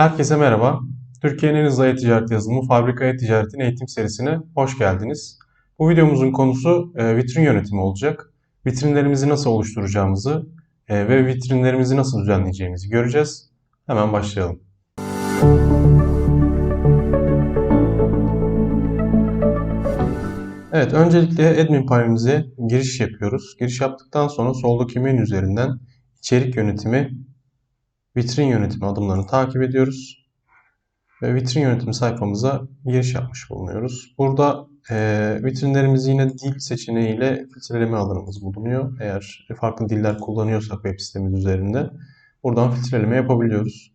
Herkese merhaba. Türkiye'nin en hızlı e-ticaret yazılımı Fabrika E-Ticaret'in eğitim serisine hoş geldiniz. Bu videomuzun konusu e, vitrin yönetimi olacak. Vitrinlerimizi nasıl oluşturacağımızı e, ve vitrinlerimizi nasıl düzenleyeceğimizi göreceğiz. Hemen başlayalım. Evet, öncelikle admin panelimize giriş yapıyoruz. Giriş yaptıktan sonra soldaki menü üzerinden içerik yönetimi, vitrin yönetimi adımlarını takip ediyoruz. Ve vitrin yönetimi sayfamıza giriş yapmış bulunuyoruz. Burada e, vitrinlerimizi yine dil seçeneğiyle filtreleme alanımız bulunuyor. Eğer farklı diller kullanıyorsak web sitemiz üzerinde buradan filtreleme yapabiliyoruz.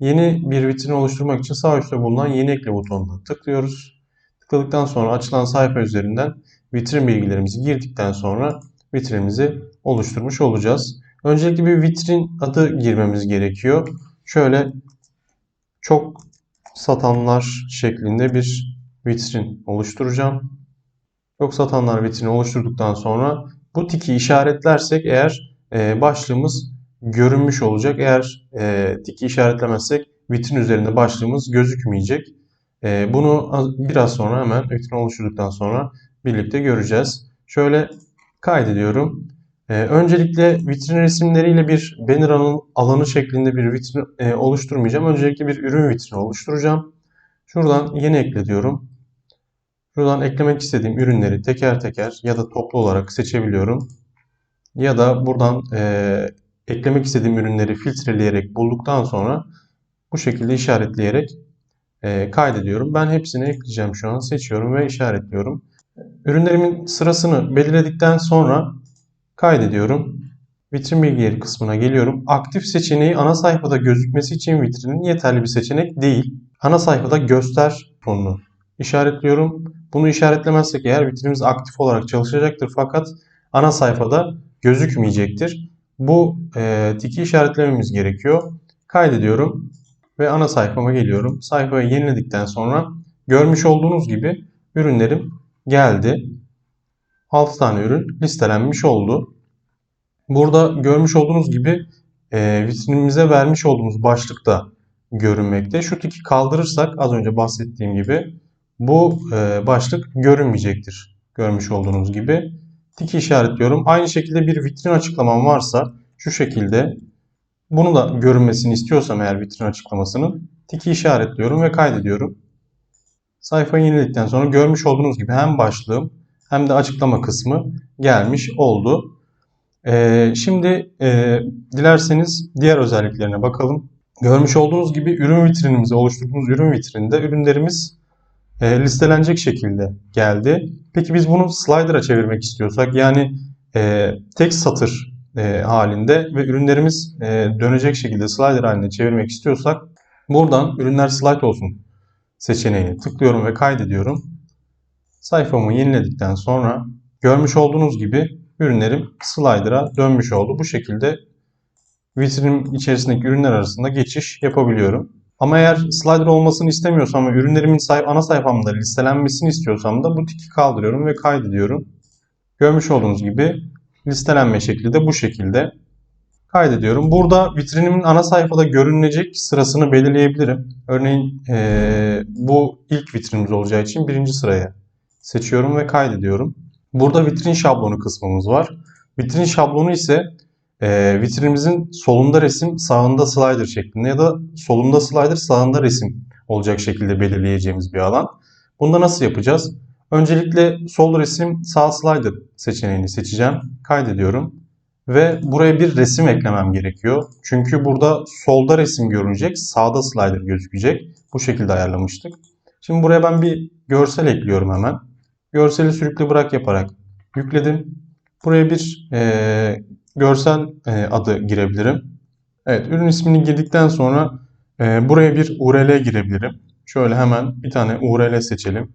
Yeni bir vitrin oluşturmak için sağ üstte bulunan yeni ekle butonuna tıklıyoruz. Tıkladıktan sonra açılan sayfa üzerinden vitrin bilgilerimizi girdikten sonra vitrinimizi oluşturmuş olacağız. Öncelikle bir vitrin adı girmemiz gerekiyor. Şöyle çok satanlar şeklinde bir vitrin oluşturacağım. Çok satanlar vitrini oluşturduktan sonra bu tiki işaretlersek eğer e, başlığımız görünmüş olacak. Eğer e, tiki işaretlemezsek vitrin üzerinde başlığımız gözükmeyecek. E, bunu biraz sonra hemen vitrin oluşturduktan sonra birlikte göreceğiz. Şöyle kaydediyorum. Ee, öncelikle vitrin resimleriyle bir banner alanı şeklinde bir vitrin e, oluşturmayacağım. Öncelikle bir ürün vitrini oluşturacağım. Şuradan yeni ekle diyorum. Şuradan eklemek istediğim ürünleri teker teker ya da toplu olarak seçebiliyorum. Ya da buradan e, eklemek istediğim ürünleri filtreleyerek bulduktan sonra bu şekilde işaretleyerek e, kaydediyorum. Ben hepsini ekleyeceğim şu an. Seçiyorum ve işaretliyorum. Ürünlerimin sırasını belirledikten sonra kaydediyorum. Vitrin bilgileri kısmına geliyorum. Aktif seçeneği ana sayfada gözükmesi için vitrinin yeterli bir seçenek değil. Ana sayfada göster butonunu işaretliyorum. Bunu işaretlemezsek eğer vitrinimiz aktif olarak çalışacaktır fakat ana sayfada gözükmeyecektir. Bu e, tiki işaretlememiz gerekiyor. Kaydediyorum ve ana sayfama geliyorum. Sayfayı yeniledikten sonra görmüş olduğunuz gibi ürünlerim geldi. 6 tane ürün listelenmiş oldu. Burada görmüş olduğunuz gibi e, vitrinimize vermiş olduğumuz başlıkta görünmekte. Şu tiki kaldırırsak az önce bahsettiğim gibi bu e, başlık görünmeyecektir. Görmüş olduğunuz gibi. Tiki işaretliyorum. Aynı şekilde bir vitrin açıklamam varsa şu şekilde bunu da görünmesini istiyorsam eğer vitrin açıklamasının tiki işaretliyorum ve kaydediyorum. Sayfayı yeniledikten sonra görmüş olduğunuz gibi hem başlığım hem de açıklama kısmı gelmiş oldu. Ee, şimdi e, dilerseniz diğer özelliklerine bakalım. Görmüş olduğunuz gibi ürün vitrinimizi oluşturduğumuz ürün vitrininde ürünlerimiz e, listelenecek şekilde geldi. Peki biz bunu slider'a çevirmek istiyorsak yani e, tek satır e, halinde ve ürünlerimiz e, dönecek şekilde slider haline çevirmek istiyorsak buradan ürünler slide olsun seçeneğini tıklıyorum ve kaydediyorum. Sayfamı yeniledikten sonra görmüş olduğunuz gibi ürünlerim slider'a dönmüş oldu. Bu şekilde vitrinim içerisindeki ürünler arasında geçiş yapabiliyorum. Ama eğer slider olmasını istemiyorsam ve ürünlerimin ana sayfamda listelenmesini istiyorsam da bu tiki kaldırıyorum ve kaydediyorum. Görmüş olduğunuz gibi listelenme şekli de bu şekilde kaydediyorum. Burada vitrinimin ana sayfada görünecek sırasını belirleyebilirim. Örneğin e, bu ilk vitrinimiz olacağı için birinci sıraya seçiyorum ve kaydediyorum. Burada vitrin şablonu kısmımız var. Vitrin şablonu ise e, vitrinimizin solunda resim, sağında slider şeklinde ya da solunda slider, sağında resim olacak şekilde belirleyeceğimiz bir alan. Bunda nasıl yapacağız? Öncelikle sol resim, sağ slider seçeneğini seçeceğim. Kaydediyorum. Ve buraya bir resim eklemem gerekiyor. Çünkü burada solda resim görünecek, sağda slider gözükecek. Bu şekilde ayarlamıştık. Şimdi buraya ben bir görsel ekliyorum hemen. Görseli sürükle bırak yaparak yükledim. Buraya bir e, görsel e, adı girebilirim. Evet, ürün ismini girdikten sonra e, buraya bir URL girebilirim. Şöyle hemen bir tane URL seçelim.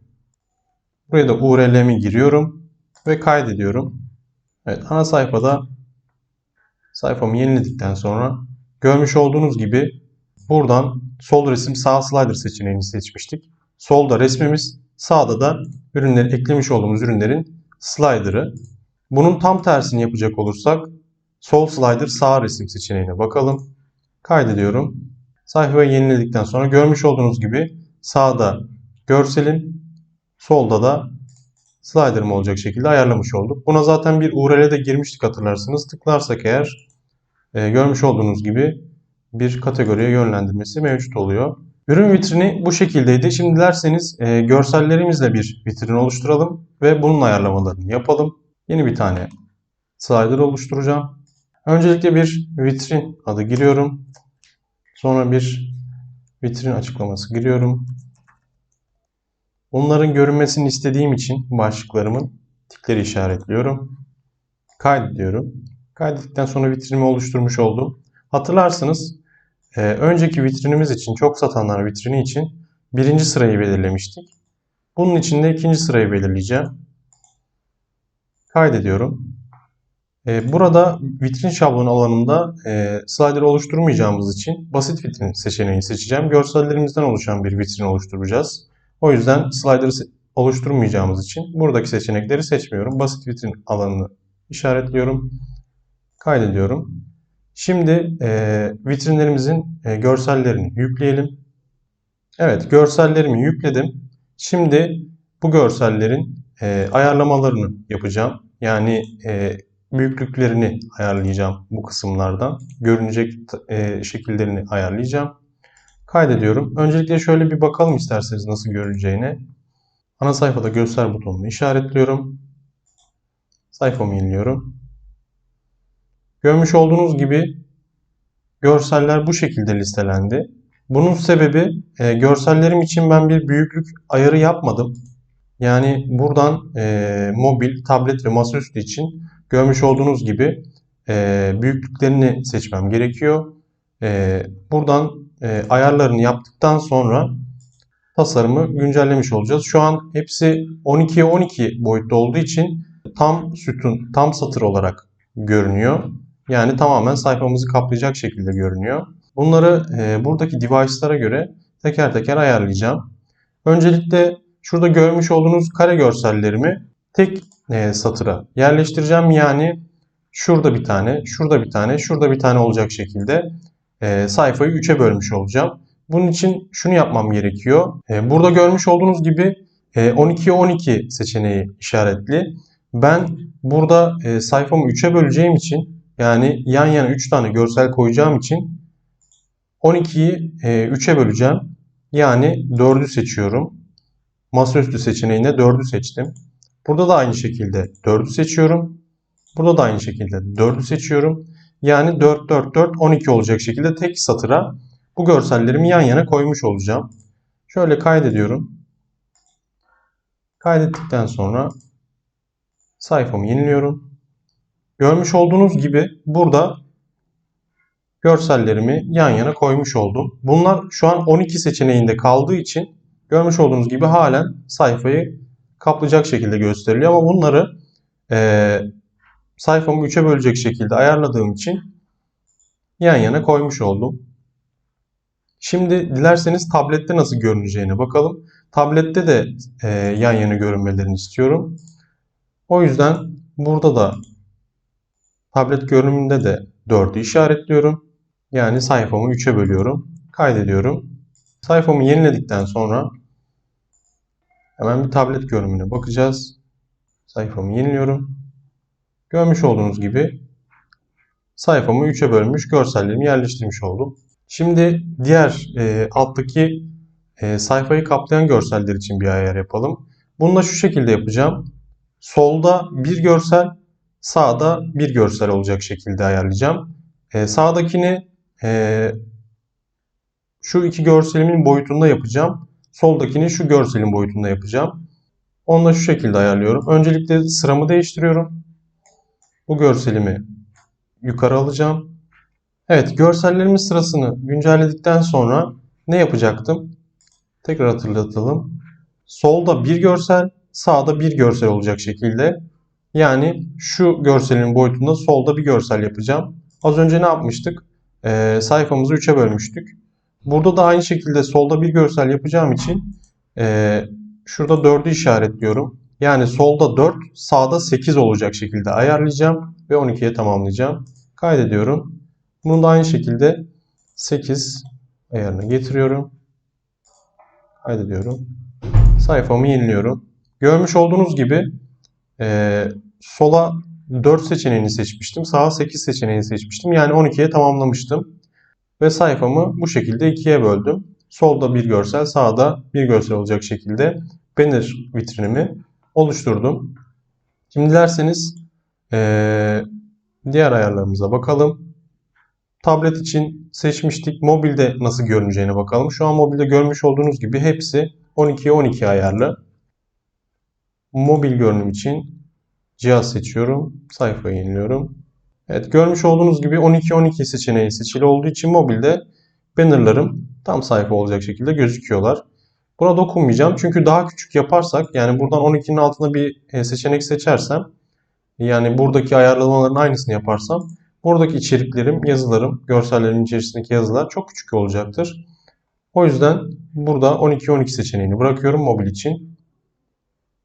Buraya da URL'mi giriyorum ve kaydediyorum. Evet, ana sayfada sayfamı yeniledikten sonra görmüş olduğunuz gibi buradan sol resim sağ slider seçeneğini seçmiştik. Solda resmimiz, sağda da ürünleri eklemiş olduğumuz ürünlerin slider'ı. Bunun tam tersini yapacak olursak sol slider sağ resim seçeneğine bakalım. Kaydediyorum. Sayfayı yeniledikten sonra görmüş olduğunuz gibi sağda görselin, solda da slider'ım olacak şekilde ayarlamış olduk. Buna zaten bir URL'e de girmiştik hatırlarsınız. Tıklarsak eğer e, görmüş olduğunuz gibi bir kategoriye yönlendirmesi mevcut oluyor. Ürün vitrini bu şekildeydi. Şimdi dilerseniz e, görsellerimizle bir vitrin oluşturalım ve bunun ayarlamalarını yapalım. Yeni bir tane slider oluşturacağım. Öncelikle bir vitrin adı giriyorum. Sonra bir vitrin açıklaması giriyorum. Bunların görünmesini istediğim için başlıklarımın tikleri işaretliyorum. Kaydediyorum. Kaydettikten sonra vitrinimi oluşturmuş oldum. Hatırlarsınız e, önceki vitrinimiz için çok satanlar vitrini için birinci sırayı belirlemiştik. Bunun için de ikinci sırayı belirleyeceğim. Kaydediyorum. E, burada vitrin şablonu alanında e, slider oluşturmayacağımız için basit vitrin seçeneğini seçeceğim. Görsellerimizden oluşan bir vitrin oluşturacağız. O yüzden slider oluşturmayacağımız için buradaki seçenekleri seçmiyorum. Basit vitrin alanını işaretliyorum. Kaydediyorum. Şimdi e, vitrinlerimizin e, görsellerini yükleyelim. Evet görsellerimi yükledim. Şimdi bu görsellerin e, ayarlamalarını yapacağım. Yani e, büyüklüklerini ayarlayacağım bu kısımlardan. Görünecek e, şekillerini ayarlayacağım. Kaydediyorum. Öncelikle şöyle bir bakalım isterseniz nasıl görüneceğine. Ana sayfada göster butonunu işaretliyorum. Sayfamı yeniliyorum. Görmüş olduğunuz gibi görseller bu şekilde listelendi. Bunun sebebi e, görsellerim için ben bir büyüklük ayarı yapmadım. Yani buradan e, mobil, tablet ve masaüstü için görmüş olduğunuz gibi e, büyüklüklerini seçmem gerekiyor. E, buradan e, ayarlarını yaptıktan sonra tasarımı güncellemiş olacağız. Şu an hepsi 12'ye 12 boyutta olduğu için tam sütun, tam satır olarak görünüyor. Yani tamamen sayfamızı kaplayacak şekilde görünüyor. Bunları e, buradaki device'lara göre teker teker ayarlayacağım. Öncelikle şurada görmüş olduğunuz kare görsellerimi tek e, satıra yerleştireceğim. Yani şurada bir tane, şurada bir tane, şurada bir tane olacak şekilde e, sayfayı 3'e bölmüş olacağım. Bunun için şunu yapmam gerekiyor. E, burada görmüş olduğunuz gibi e, 12'ye 12 seçeneği işaretli. Ben burada e, sayfamı 3'e böleceğim için yani yan yana 3 tane görsel koyacağım için 12'yi e, 3'e böleceğim. Yani 4'ü seçiyorum. Masaüstü seçeneğinde 4'ü seçtim. Burada da aynı şekilde 4'ü seçiyorum. Burada da aynı şekilde 4'ü seçiyorum. Yani 4, 4, 4, 12 olacak şekilde tek satıra bu görsellerimi yan yana koymuş olacağım. Şöyle kaydediyorum. Kaydettikten sonra sayfamı yeniliyorum. Görmüş olduğunuz gibi burada görsellerimi yan yana koymuş oldum. Bunlar şu an 12 seçeneğinde kaldığı için görmüş olduğunuz gibi halen sayfayı kaplayacak şekilde gösteriliyor. Ama bunları e, sayfamı 3'e bölecek şekilde ayarladığım için yan yana koymuş oldum. Şimdi dilerseniz tablette nasıl görüneceğine bakalım. Tablette de e, yan yana görünmelerini istiyorum. O yüzden burada da tablet görünümünde de 4'ü işaretliyorum. Yani sayfamı 3'e bölüyorum. Kaydediyorum. Sayfamı yeniledikten sonra hemen bir tablet görünümüne bakacağız. Sayfamı yeniliyorum. Görmüş olduğunuz gibi sayfamı 3'e bölmüş görsellerimi yerleştirmiş oldum. Şimdi diğer e, alttaki e, sayfayı kaplayan görseller için bir ayar yapalım. Bunu da şu şekilde yapacağım. Solda bir görsel, sağda bir görsel olacak şekilde ayarlayacağım. E, sağdakini e, şu iki görselimin boyutunda yapacağım. Soldakini şu görselin boyutunda yapacağım. Onu da şu şekilde ayarlıyorum. Öncelikle sıramı değiştiriyorum. Bu görselimi yukarı alacağım. Evet görsellerimin sırasını güncelledikten sonra ne yapacaktım? Tekrar hatırlatalım. Solda bir görsel, sağda bir görsel olacak şekilde. Yani şu görselin boyutunda solda bir görsel yapacağım. Az önce ne yapmıştık? Ee, sayfamızı 3'e bölmüştük. Burada da aynı şekilde solda bir görsel yapacağım için e, şurada 4'ü işaretliyorum. Yani solda 4, sağda 8 olacak şekilde ayarlayacağım ve 12'ye tamamlayacağım. Kaydediyorum. Bunu da aynı şekilde 8 ayarına getiriyorum. Kaydediyorum. Sayfamı yeniliyorum. Görmüş olduğunuz gibi e, sola 4 seçeneğini seçmiştim. Sağa 8 seçeneğini seçmiştim. Yani 12'ye tamamlamıştım. Ve sayfamı bu şekilde ikiye böldüm. Solda bir görsel, sağda bir görsel olacak şekilde banner vitrinimi oluşturdum. Şimdi dilerseniz ee, diğer ayarlarımıza bakalım. Tablet için seçmiştik. Mobilde nasıl görüneceğine bakalım. Şu an mobilde görmüş olduğunuz gibi hepsi 12'ye 12 ayarlı. Mobil görünüm için cihaz seçiyorum. Sayfayı yeniliyorum. Evet görmüş olduğunuz gibi 12-12 seçeneği seçili olduğu için mobilde bannerlarım tam sayfa olacak şekilde gözüküyorlar. Buna dokunmayacağım çünkü daha küçük yaparsak yani buradan 12'nin altına bir e, seçenek seçersem yani buradaki ayarlamaların aynısını yaparsam buradaki içeriklerim, yazılarım, görsellerimin içerisindeki yazılar çok küçük olacaktır. O yüzden burada 12-12 seçeneğini bırakıyorum mobil için.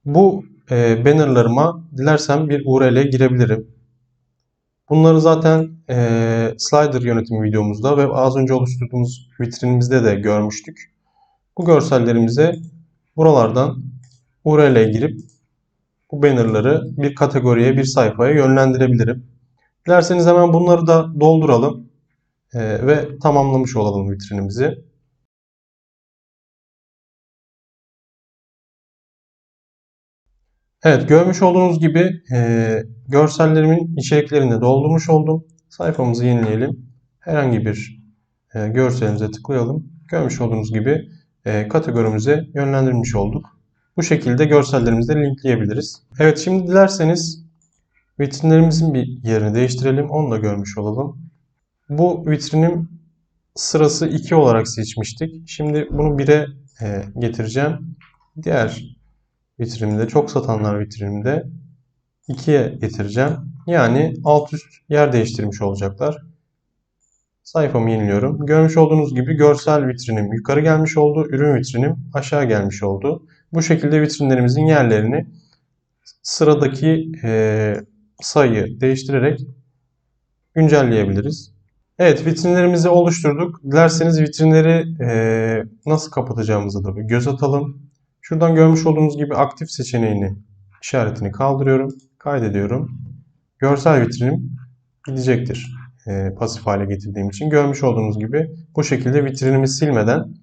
Bu e, bannerlarıma dilersem bir URL'e girebilirim. Bunları zaten e, slider yönetimi videomuzda ve az önce oluşturduğumuz vitrinimizde de görmüştük. Bu görsellerimize buralardan URL'e girip bu bannerları bir kategoriye, bir sayfaya yönlendirebilirim. Dilerseniz hemen bunları da dolduralım e, ve tamamlamış olalım vitrinimizi. Evet, görmüş olduğunuz gibi e, görsellerimin içeriklerini doldurmuş oldum. Sayfamızı yenileyelim. Herhangi bir e, görselimize tıklayalım. Görmüş olduğunuz gibi kategorimize yönlendirmiş olduk. Bu şekilde görsellerimizi de linkleyebiliriz. Evet şimdi dilerseniz vitrinlerimizin bir yerini değiştirelim. Onu da görmüş olalım. Bu vitrinim sırası 2 olarak seçmiştik. Şimdi bunu 1'e e, getireceğim. Diğer vitrinimde, çok satanlar vitrinimde 2'ye getireceğim. Yani alt üst yer değiştirmiş olacaklar. Sayfamı yeniliyorum. Görmüş olduğunuz gibi görsel vitrinim yukarı gelmiş oldu. Ürün vitrinim aşağı gelmiş oldu. Bu şekilde vitrinlerimizin yerlerini sıradaki e, sayıyı değiştirerek güncelleyebiliriz. Evet vitrinlerimizi oluşturduk. Dilerseniz vitrinleri e, nasıl kapatacağımızı da bir göz atalım. Şuradan görmüş olduğunuz gibi aktif seçeneğini işaretini kaldırıyorum. Kaydediyorum. Görsel vitrinim gidecektir. E, pasif hale getirdiğim için. Görmüş olduğunuz gibi bu şekilde vitrinimi silmeden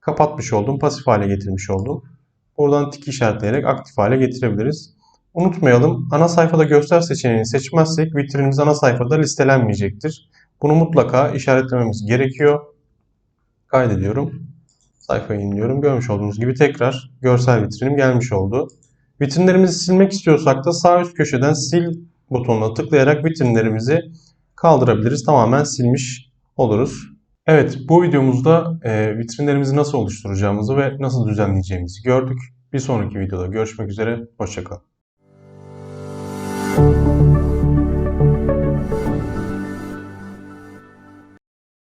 kapatmış oldum. Pasif hale getirmiş oldum. Buradan tik işaretleyerek aktif hale getirebiliriz. Unutmayalım ana sayfada göster seçeneğini seçmezsek vitrinimiz ana sayfada listelenmeyecektir. Bunu mutlaka işaretlememiz gerekiyor. Kaydediyorum. Sayfayı inliyorum. Görmüş olduğunuz gibi tekrar görsel vitrinim gelmiş oldu. Vitrinlerimizi silmek istiyorsak da sağ üst köşeden sil butonuna tıklayarak vitrinlerimizi kaldırabiliriz. Tamamen silmiş oluruz. Evet bu videomuzda e, vitrinlerimizi nasıl oluşturacağımızı ve nasıl düzenleyeceğimizi gördük. Bir sonraki videoda görüşmek üzere. Hoşçakalın.